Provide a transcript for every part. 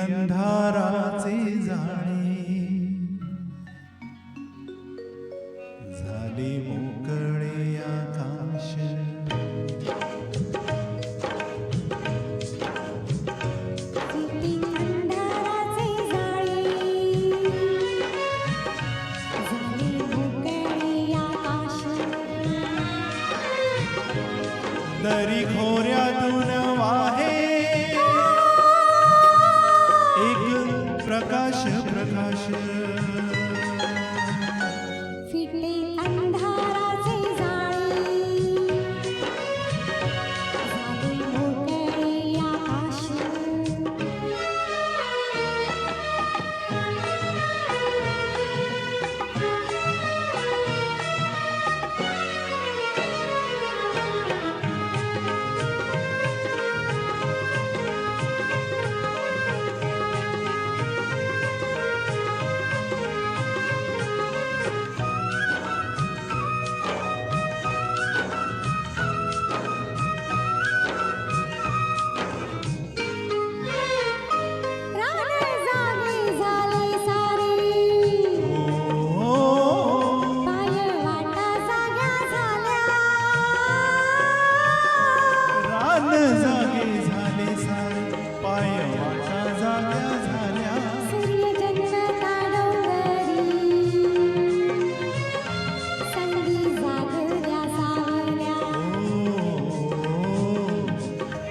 अंधाराचे जाणे. झाले मो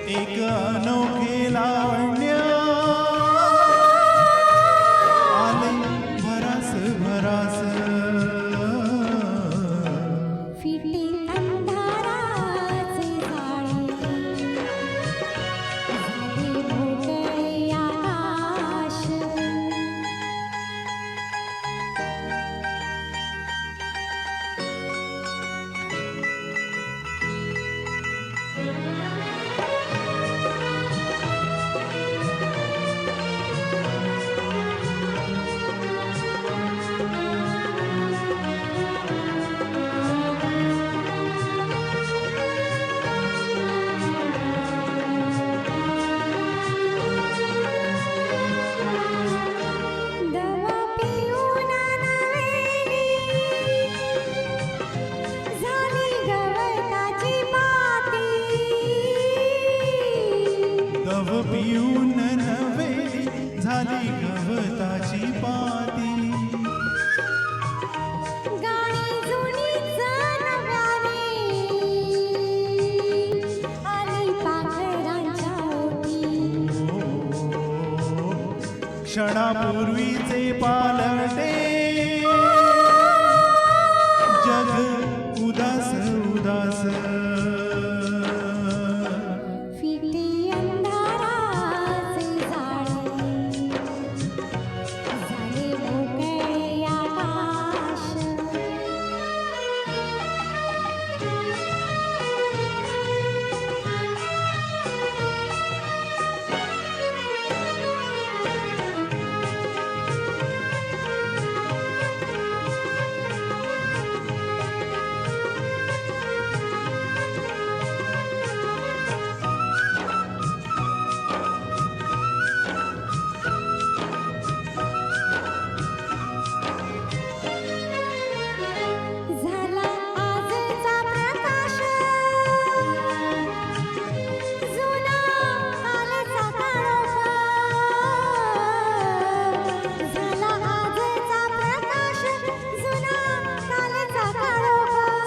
एक अनोखा पिऊन नवेली झाली गवताची पाती. हो, हो, हो. क्षणापूर्वीचे पालटे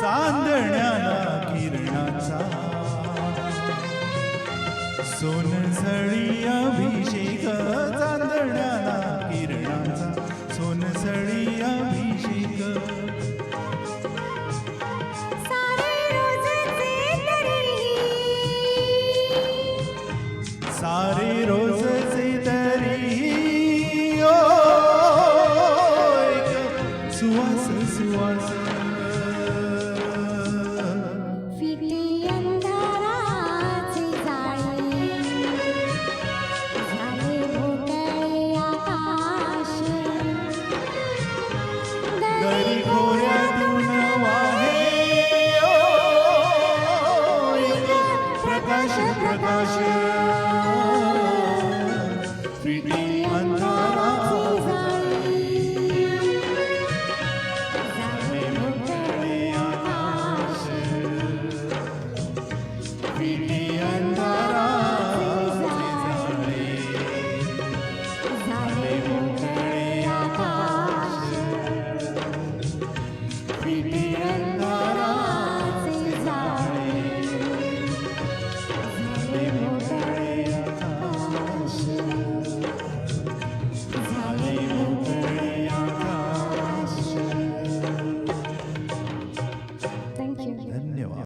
चांदण्याला किरणाचा. सोनसळी अभिषेक चांदण्याला किरणाचा. सोनसळी अभिषेक. सारे रो hoje.